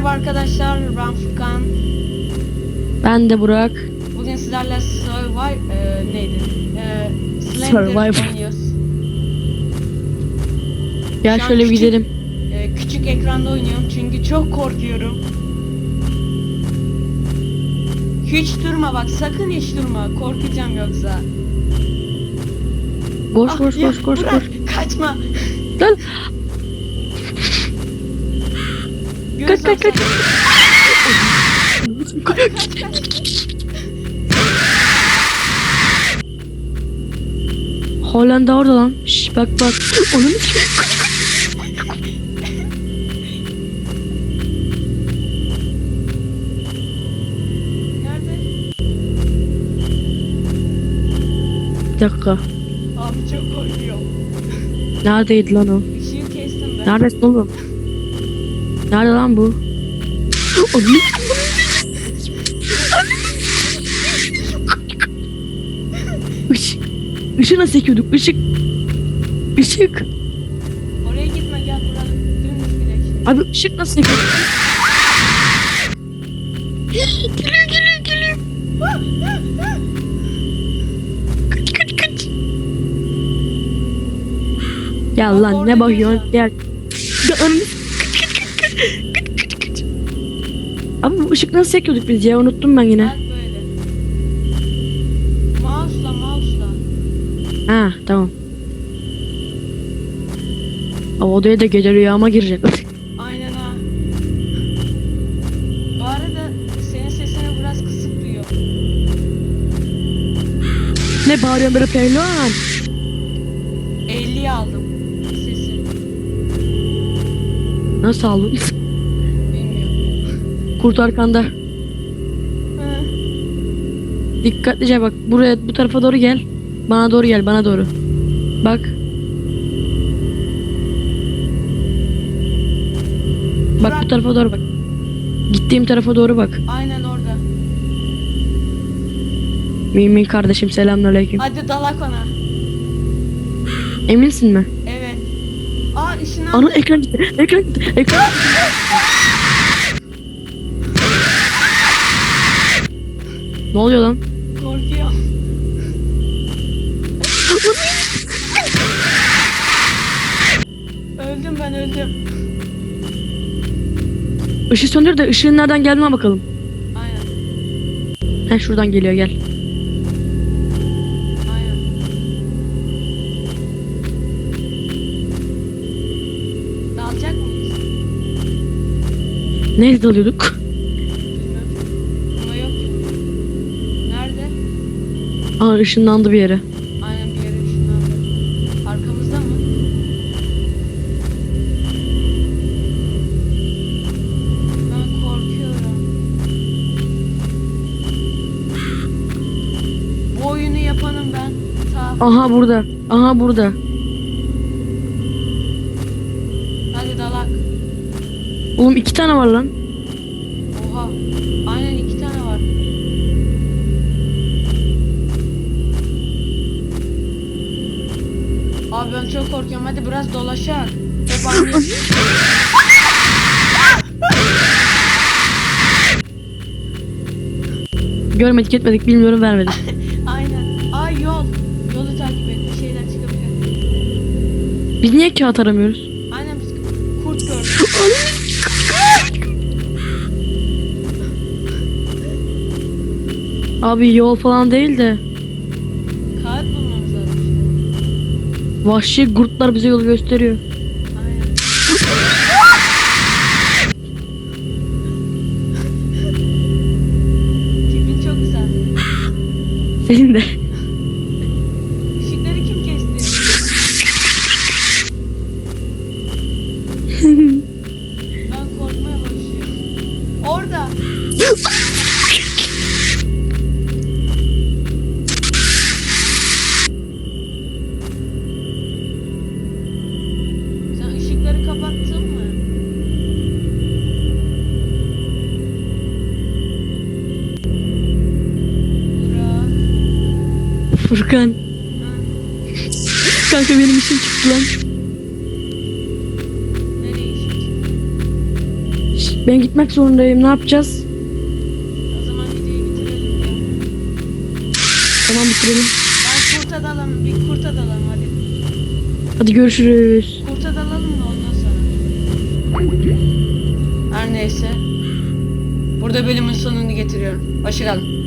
Merhaba arkadaşlar, ben Furkan. Ben de Burak. Bugün sizlerle Survive, e, neydi? E, Slender Survivor. oynuyoruz. Şu an şöyle bir küçük- gidelim. E, küçük ekranda oynuyorum çünkü çok korkuyorum. Hiç durma bak, sakın hiç durma. Korkacağım yoksa. Koş Ah, koş ya, koş koş koş. Kaçma. Gel. Kaç, kaç. Hollanda orada lan. Şş, bak bak. Onun bir dakika. Abi çok korkuyorum. Neredeydi lan o? Işığı kestim ben. Neredesin oğlum? Nerede lan bu? Onun Işık. Işığı nasıl çekiyorduk? Işık. Işık. Oraya gitme gel buraya. Dümdüz gidelim. Abi ışık nasıl çekiyorduk? geliyor geliyor geliyor. Kaç kaç kaç. Gel Bak lan ne bakıyorsun? Gel. Ya Kaç kaç kaç. Abi bu ışık nasıl çekiyorduk biz ya? Unuttum ben yine. Bak böyle. Mouse'la mouse'la. Ha tamam. Ama odaya da gece rüyama girecek. Aynen ha. Bu arada senin sesini biraz kısık duyuyor. ne bağırıyorsun böyle pehlivan? 50'yi aldım sesi. Nasıl aldın? Kurt arkanda. Hı. Dikkatlice bak. Buraya bu tarafa doğru gel. Bana doğru gel bana doğru. Bak. Bak bu tarafa doğru bak. Gittiğim tarafa doğru bak. Aynen orada. Mümin kardeşim selamünaleyküm. Hadi dalak ona. Eminsin mi? Evet. Aa ışınlandı. Ana ekran gitti. Ekran gitti. Ekran. ne oluyor lan? Korkuyorum. öldüm ben öldüm. Işığı söndür de ışığın nereden geldiğine bakalım. Aynen. He şuradan geliyor gel. Aynen. Dalacak mıyız? Neyse dalıyorduk. Aa ışınlandı bir yere. Aynen bir yere ışınlandı. Arkamızda mı? Ben korkuyorum. Bu oyunu yapanım ben. Ta. Aha burada. Aha burada. Hadi dalak. Oğlum iki tane var lan. Abi ben çok korkuyorum. Hadi biraz. Hep aynı. Görmedik etmedik bilmiyorum vermedik. Aynen. Ay yol. Yolu takip et. Bir şeyler çıkabilir. Biz niye kağıt aramıyoruz? Aynen biz kurt gördük. Abi yol falan değil de vahşi kurtlar bize yolu gösteriyor. Tipin çok güzel. Senin de. Işıkları kim kesti? ben korkmaya başlıyorum. Orada. Furkan. Kanka benim işim çıktı lan. Ben gitmek zorundayım. Ne yapacağız? O zaman videoyu bitirelim ya. Tamam bitirelim. Ben kurta dalalım. Bir kurta dalalım hadi. Hadi görüşürüz. Kurta dalalım da ondan sonra. Her neyse. Burada bölümün sonunu getiriyorum. Hoşçakalın.